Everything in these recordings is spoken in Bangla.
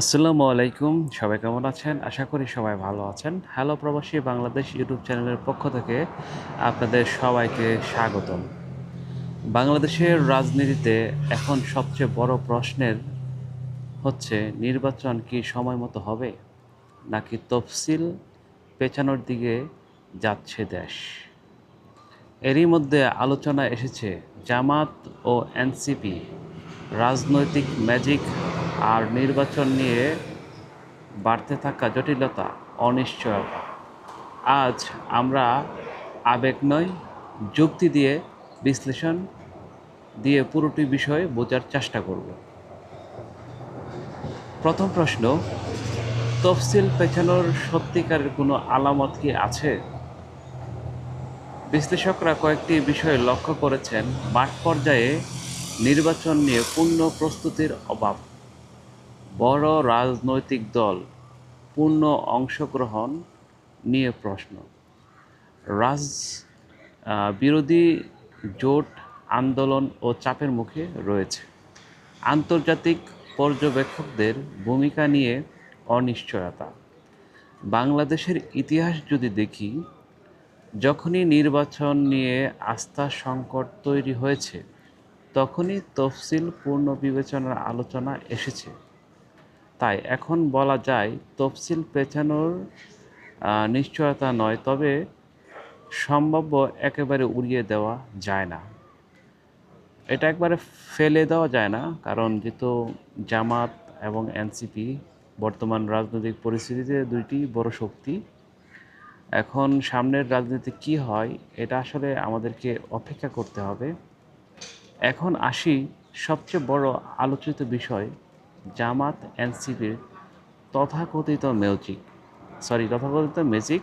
আসসালামু আলাইকুম। সবাই কেমন আছেন? আশা করি সবাই ভালো আছেন। হ্যালো প্রবাসী বাংলাদেশ ইউটিউব চ্যানেলের পক্ষ থেকে আপনাদের সবাইকে স্বাগতম। বাংলাদেশের রাজনীতিতে এখন সবচেয়ে বড় প্রশ্নের হচ্ছে, নির্বাচন কি সময় মতো হবে? নাকি তফসিল পেছানোর দিকে যাচ্ছে দেশ? এরই মধ্যে আলোচনা এসেছে, জামাত ও এনসিপি, রাজনৈতিক ম্যাজিক আর নির্বাচন নিয়ে বাড়তে থাকা জটিলতা অনিশ্চয়তা আজ আমরা আবেগ নয়, যুক্তি দিয়ে বিশ্লেষণ দিয়ে পুরোটি বিষয় বোঝার চেষ্টা করব। প্রথম প্রশ্ন, তফসিল পেছানোর সত্যিকারের কোনো আলামত কি আছে? বিশ্লেষকরা কয়েকটি বিষয় লক্ষ্য করেছেন, মাঠ পর্যায়ে নির্বাচন নিয়ে পূর্ণ প্রস্তুতির অভাব। বড় রাজনৈতিক দল পূর্ণ অংশগ্রহণ নিয়ে প্রশ্ন। রাজ বিরোধী জোট আন্দোলন ও চাপের মুখে রয়েছে। আন্তর্জাতিক পর্যবেক্ষকদের ভূমিকা নিয়ে অনিশ্চয়তা। বাংলাদেশের ইতিহাস যদি দেখি, যখনই নির্বাচন নিয়ে আস্থা সংকট তৈরি হয়েছে, তখনই তফসিল পূর্ণ বিবেচনার আলোচনা এসেছে। তাই এখন বলা যায় তফসিল পেছানোর নিশ্চয়তা নয়, তবে সম্ভাব্য একেবারে উড়িয়ে দেওয়া যায় না। এটা একবারে ফেলে দেওয়া যায় না, কারণ যেহেতু জামাত এবং এনসিপি বর্তমান রাজনৈতিক পরিস্থিতিতে দুইটি বড় শক্তি, এখন সামনের রাজনীতি কি হয় এটা আসলে আমাদেরকে অপেক্ষা করতে হবে। এখন আসি সবচেয়ে বড় আলোচিত বিষয় জামাত এনসিপির তথাকথিত ম্যাজিক সরি তথাকথিত ম্যাজিক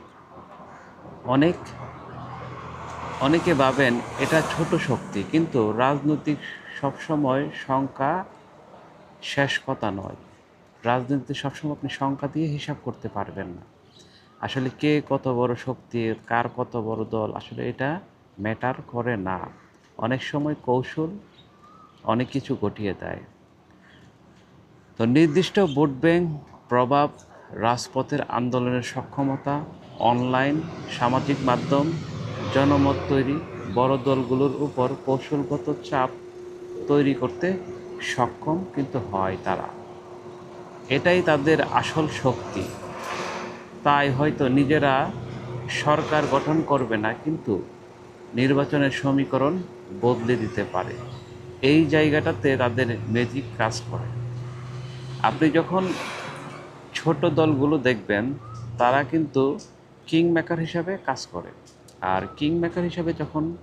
অনেক, অনেকে ভাবেন এটা ছোট শক্তি, কিন্তু রাজনৈতিক সবসময় সংখ্যা শেষ কথা নয়। রাজনীতিতে সবসময় আপনি সংখ্যা দিয়ে হিসাব করতে পারবেন না। আসলে কে কত বড় শক্তি, কার কত বড় দল, আসলে এটা ম্যাটার করে না। অনেক সময় কৌশল অনেক কিছু ঘটিয়ে দেয়। তো নির্দিষ্ট ভোট ব্যাংক প্রভাব রাজপথের আন্দোলনের সক্ষমতা, অনলাইন, সামাজিক মাধ্যম, জনমত তৈরি, বড় দলগুলোর উপর কৌশলগত চাপ তৈরি করতে সক্ষম কিন্তু হয় তারা। এটাই তাদের আসল শক্তি। তাই হয়তো নিজেরা সরকার গঠন করবে না, কিন্তু নির্বাচনের সমীকরণ বদলে দিতে পারে। এই জায়গাটাতে তাদের ম্যাজিক কাজ করে। আপনি যখন ছোট দলগুলো দেখবেন, তারা কিন্তু কিং মেকার হিসাবে কাজ করে। আর কিং মেকার হিসাবে যখন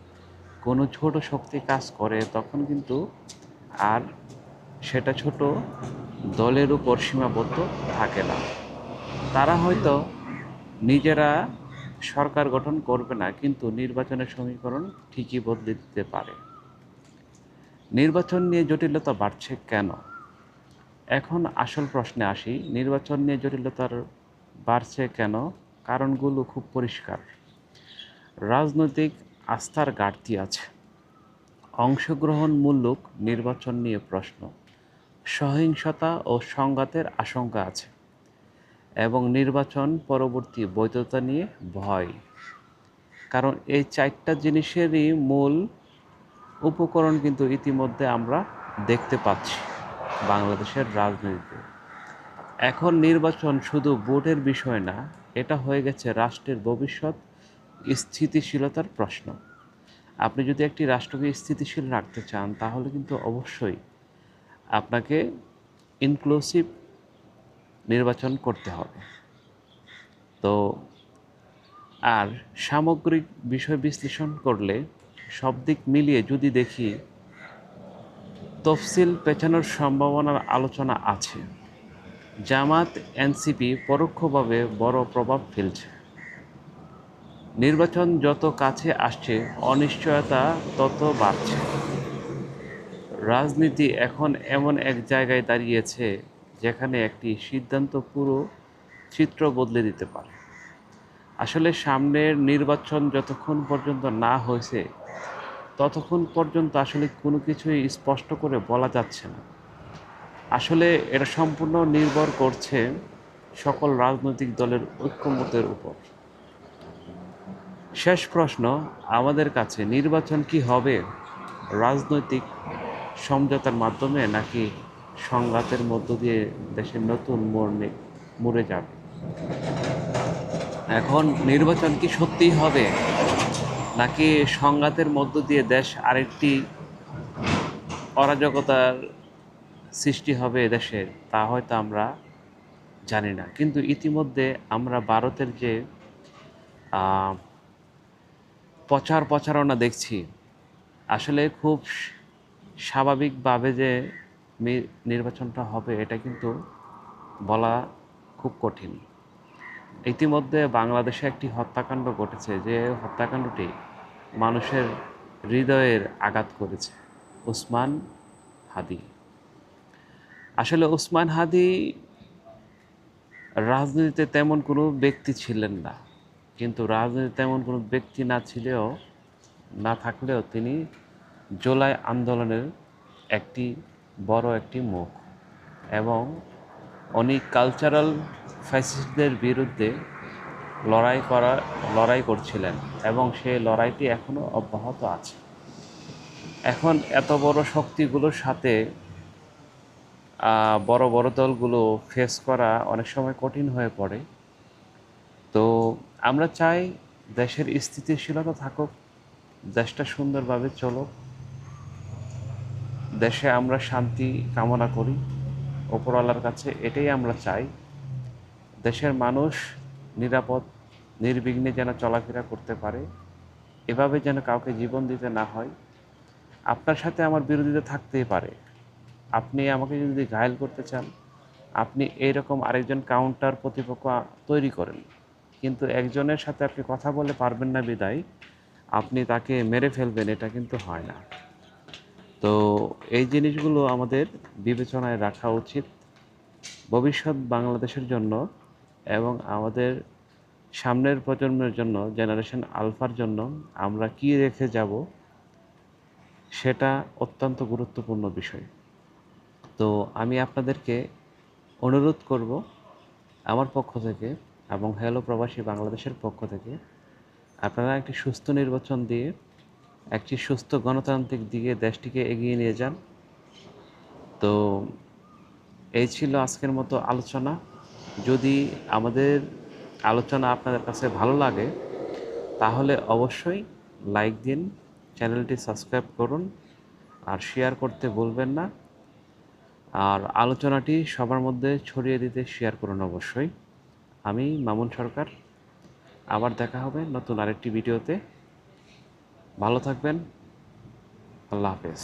কোনো ছোট শক্তি কাজ করে, তখন কিন্তু আর সেটা ছোট দলের উপর সীমাবদ্ধ থাকে না। তারা হয়তো নিজেরা সরকার গঠন করবে না, কিন্তু নির্বাচনের সমীকরণ ঠিকই বদলে দিতে পারে। নির্বাচন নিয়ে জটিলতা বাড়ছে কেন? এখন আসল প্রশ্নে আসি, নির্বাচন নিয়ে জটিলতার বাড়ছে কেন? কারণগুলো খুব পরিষ্কার। রাজনৈতিক আস্থার ঘাটতি আছে। অংশগ্রহণমূলক নির্বাচন নিয়ে প্রশ্ন। সহিংসতা ও সংঘাতের আশঙ্কা আছে এবং নির্বাচন পরবর্তী বৈধতা নিয়ে ভয়। কারণ এই চারটা জিনিসেরই মূল উপকরণ কিন্তু ইতিমধ্যে আমরা দেখতে পাচ্ছি। বাংলাদেশের রাজনীতিতে এখন নির্বাচন শুধু ভোটের বিষয় না, এটা হয়ে গেছে রাষ্ট্রের ভবিষ্যৎ স্থিতিশীলতার প্রশ্ন। আপনি যদি একটি রাষ্ট্রকে স্থিতিশীল রাখতে চান, তাহলে কিন্তু অবশ্যই আপনাকে ইনক্লুসিভ নির্বাচন করতে হবে। তো আর সামগ্রিক বিষয় বিশ্লেষণ করলে সব দিক মিলিয়ে যদি দেখি তফসিল পেছানোর সম্ভাবনার আলোচনা আছে। জামাত, এনসিপি পরোক্ষভাবে বড় প্রভাব ফেলছে। নির্বাচন যত কাছে আসছে, অনিশ্চয়তা তত বাড়ছে। রাজনীতি এখন এমন এক জায়গায় দাঁড়িয়েছে, যেখানে একটি সিদ্ধান্ত পুরো চিত্র বদলে দিতে পারে। আসলে সামনের নির্বাচন যতক্ষণ পর্যন্ত না হয়েছে ততক্ষণ পর্যন্ত আসলে কোনো কিছুই স্পষ্ট করে বলা যাচ্ছে না। আসলে এটা সম্পূর্ণ নির্ভর করছে সকল রাজনৈতিক দলের ঐক্যমতের উপর। শেষ প্রশ্ন, আমাদের কাছে নির্বাচন কি হবে? রাজনৈতিক সমঝোতার মাধ্যমে নাকি সংঘাতের মধ্য দিয়ে দেশের নতুন নে- মুড়ে যাবে? এখন নির্বাচন কি সত্যিই হবে? নাকি সংঘাতের মধ্য দিয়ে দেশ আরেকটি অরাজকতার সৃষ্টি হবে দেশের তা হয়তো আমরা জানি না। কিন্তু ইতিমধ্যে আমরা ভারতের যে প্রচার প্রচারণা দেখছি, আসলে খুব স্বাভাবিকভাবে যে নির্বাচনটা হবে এটা কিন্তু বলা খুব কঠিন। ইতিমধ্যে বাংলাদেশে একটি হত্যাকাণ্ড ঘটেছে। যে হত্যাকাণ্ডটি মানুষের হৃদয়ের আঘাত করেছে। উসমান হাদি। আসলে উসমান হাদি রাজনীতিতে তেমন কোনো ব্যক্তি ছিলেন না। কিন্তু রাজনীতিতে তেমন কোনো ব্যক্তি না ছিলেও, না থাকলেও তিনি জোলাই আন্দোলনের একটি বড় একটি মুখ এবং অনেক কালচারাল ফ্যাসিস্টদের বিরুদ্ধে লড়াই করা, লড়াই করছিলেন এবং সেই লড়াইটি এখনও অব্যাহত আছে। এখন এত বড় শক্তিগুলোর সাথে বড় বড় দলগুলো ফেস করা অনেক সময় কঠিন হয়ে পড়ে। তো আমরা চাই দেশের স্থিতিশীলতা থাকুক, দেশটা সুন্দরভাবে চলুক, দেশে আমরা শান্তি কামনা করি। ওপরওয়ালার কাছে এটাই আমরা চাই। দেশের মানুষ নিরাপদ, নির্বিঘ্নে যেন চলাফেরা করতে পারে, এভাবে যেন কাউকে জীবন দিতে না হয়, আপনার সাথে আমার বিরোধিতা থাকতেই পারে। আপনি আমাকে যদি ঘায়েল করতে চান, আপনি এইরকম আরেকজন কাউন্টার প্রতিপক্ষ তৈরি করেন। কিন্তু একজনের সাথে আপনি কথা বলে পারবেন না বিদায়, আপনি তাকে মেরে ফেলবেন, এটা কিন্তু হয় না। তো এই জিনিসগুলো আমাদের বিবেচনায় রাখা উচিত। ভবিষ্যৎ বাংলাদেশের জন্য এবং আমাদের সামনের প্রজন্মের জন্য জেনারেশন আলফার জন্য আমরা কি রেখে যাব সেটা অত্যন্ত গুরুত্বপূর্ণ বিষয়। তো আমি আপনাদেরকে অনুরোধ করব আমার পক্ষ থেকে এবং হ্যালো প্রবাসী বাংলাদেশের পক্ষ থেকে, আপনারা একটি সুস্থ নির্বাচন দিয়ে, একটি সুস্থ গণতান্ত্রিক দিকে দেশটিকে এগিয়ে নিয়ে যান। তো এই ছিল আজকের মতো আলোচনা। যদি আমাদের আলোচনা আপনাদের কাছে ভালো লাগে, তাহলে অবশ্যই লাইক দিন, চ্যানেলটি সাবস্ক্রাইব করুন, আর শেয়ার করতে ভুলবেন না। আর আলোচনাটি সবার মধ্যে ছড়িয়ে দিতে শেয়ার করুন অবশ্যই। আমি মামুন সরকার, আবার দেখা হবে নতুন আরেকটি ভিডিওতে। ভালো থাকবেন, আল্লাহ হাফেজ।